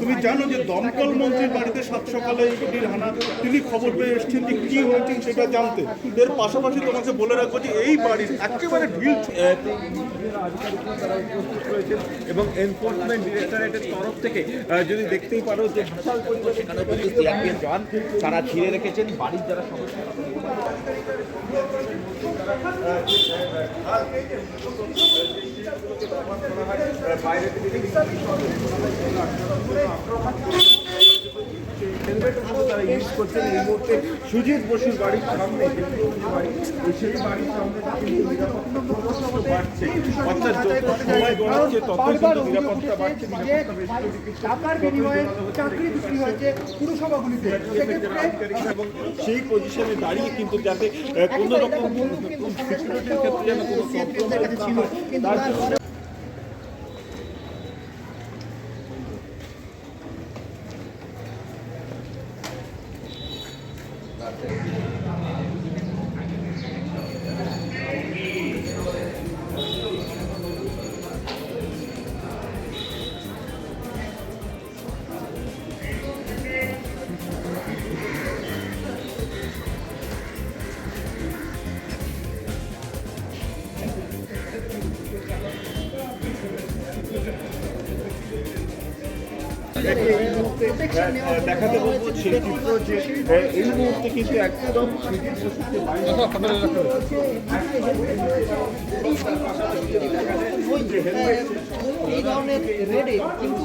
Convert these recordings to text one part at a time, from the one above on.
তুমি জানো যে দমকল মন্ত্রীর বাড়িতে সাত সকালে হানা। তিনি খবর পেয়ে এসেছেন যে কি হয়েছে সেটা জানতে। এর পাশাপাশি তোমাকে বলে রাখব যে এই বাড়ির একেবারে এবং এনফোর্সমেন্ট ডিরেক্টরেটের তরফ থেকে যদি দেখতেই পারো যে বিশাল পরিমাণে সেখানে তারা ঘিরে রেখেছেন বাড়ির যারা সমস্যা বাইরে থেকে তারা ইউজ করছেন এই মুহূর্তে সুজিত বসুর বাড়ির সামনে বাড়ি। সেই বাড়ির সামনে কিন্তু নিরাপত্তা ক্রমশ বাড়ছে। অর্থাৎ যত সময় গড়াচ্ছে তত কিন্তু নিরাপত্তা বাড়ছে নিরাপত্তা বেশ করে দিচ্ছে। টাকার বিনিময়ে চাকরি বিক্রি হয়েছে পুরসভাগুলিতে। এবং সেই পজিশনে দাঁড়িয়ে কিন্তু যাতে কোনো রকম সিকিউরিটির ক্ষেত্রে যেন কোনো কম্প্রোমাইজ ছিল তার জন্য I think. দেখাতে বলব সেই চিত্র এই মুহূর্তে কিন্তু একদম এই ধরনের রেডে কিন্তু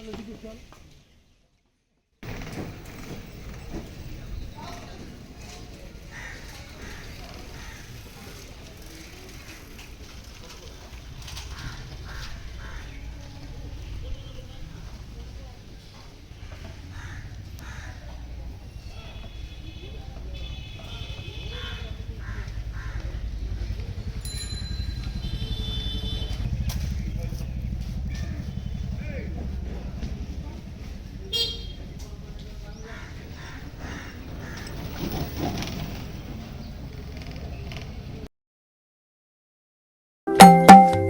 Sen de bir geçelim.